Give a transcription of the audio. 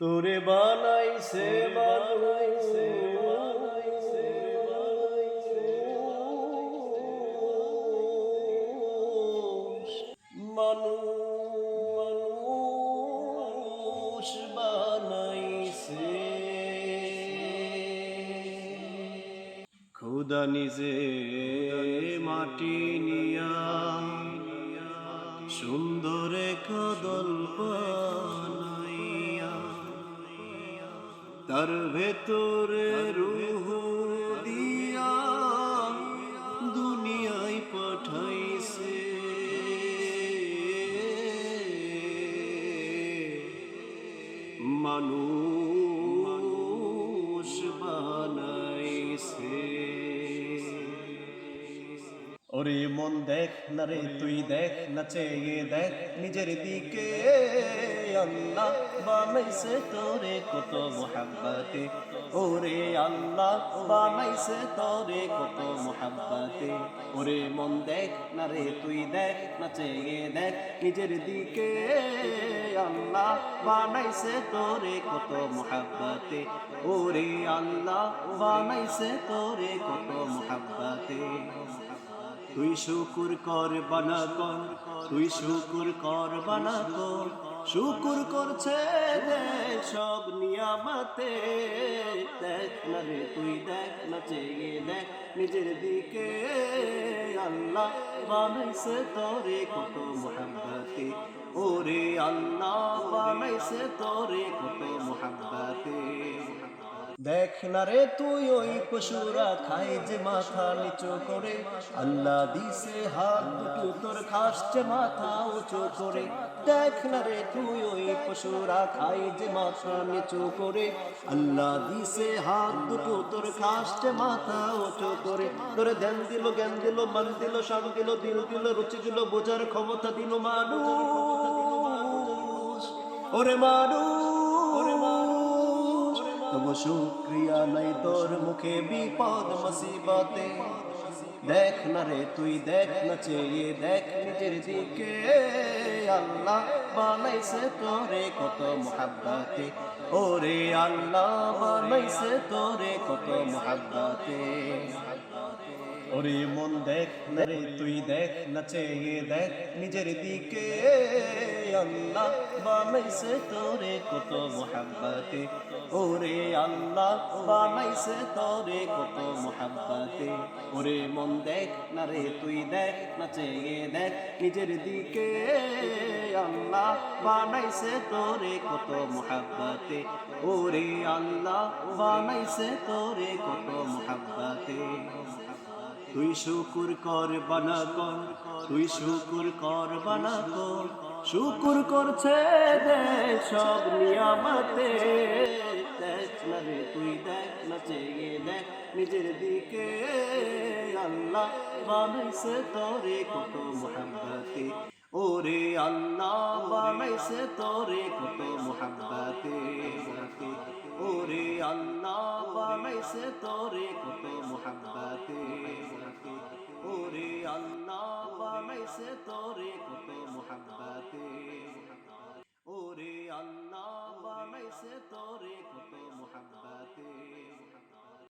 তোরে বানাইছে বানাইছে মানুষ বানাইছে। খুদা নিজে মাটি নিয়া সুন্দর কদল বানাইয়া তার ভেতরে রুহ দিয়া দুনিয়ায় পাঠাইছে। মানুষ ওরে মন দেখ না রে তুই দেখ না চেয়ে দেখ নিজের দিকে। আল্লাহ বানাইছে তোরে কত মোহাব্বতে। ওরে আল্লাহ বানাইছে তোরে কত মোহাব্বতে। ওরে মন দেখ না রে তুই দেখ না চেয়ে দেখ নিজের দিকে। আল্লাহ বানাইছে তোরে কত মোহাব্বতে। ওরে আল্লাহ বানাইছে তোরে কত মোহাব্বতে। তুই শুকুর কর বানা কর তুই শুকুর কর বানা কর শুকুর করছে সব নিয়ামতে। দেখ না রে, তুই দেখ না, চেয়ে দেখ নিজের দিকে। আল্লাহ বানাইছে তোরে কত মোহাম্মতে ওরে আল্লাহ বানাইছে তোরে কত মোহাম্মতে দেখ না রে তুই ওই পশুরা খায় যে মাথা নিচু করে। আল্লাহ দিছে হাত দুটো, তোর খাসছে মাথা উঁচু করে। দেখ না রে তুই ওই পশুরা খায় যে মাথা নিচু করে। আল্লাহ দিছে হাত দুটো, তোর খাসছে মাথা উঁচু করে। ধ্যান দিল, জ্ঞান দিল, মান দিল শান দিল দিল দিল, রুচি দিল, বোঝার ক্ষমতা দিল মানুষ। ওরে মানুষ। তবু শুক্রিয়া নাই তোর মুখে বিপদ, মুসিবতে। দেখ না রে, তুই দেখ না, চেয়ে দেখ নিজের দিকে। আল্লাহ বানাইছে তোরে কত মহাব্বাতে। ওরে আল্লাহ বানাইছে তোরে কত মোহাব্বতে। ওরে মন দেখ না রে, তুই দেখ না, চেয়ে দেখ নিজের দিকে। আল্লাহ বানাইছে তোরে কত মোহাব্বতে। ওরে আল্লাহ বানাইছে তোরে কত মোহাব্বতে। ওরে মন দেখ না রে, তুই দেখ না, চেয়ে দেখ নিজের দিকে। আল্লাহ বানাইছে তোরে কত মোহাব্বতে। ওরে আল্লাহ বানাইছে তোরে কত মোহাব্বতে। তুই শুকুর কর বানা কর তুই শুকুর কর বানা কর শুকুর করছে দে সব নিয়ামতে। দেখ না রে তুই দেখ না চেয়ে দেখ, নিজের দিকে আল্লাহ বানাইছে তোরে কত মোহাম্মতে ওরে আল্লাহ বানাইছে তোরে কত মোহাম্মতে ওরে আল্লাহ বানাইছে তোরে কত মোহাম্মতে ওরে আল্লাহ বানাইছে তোরে কত মোহাম্মতে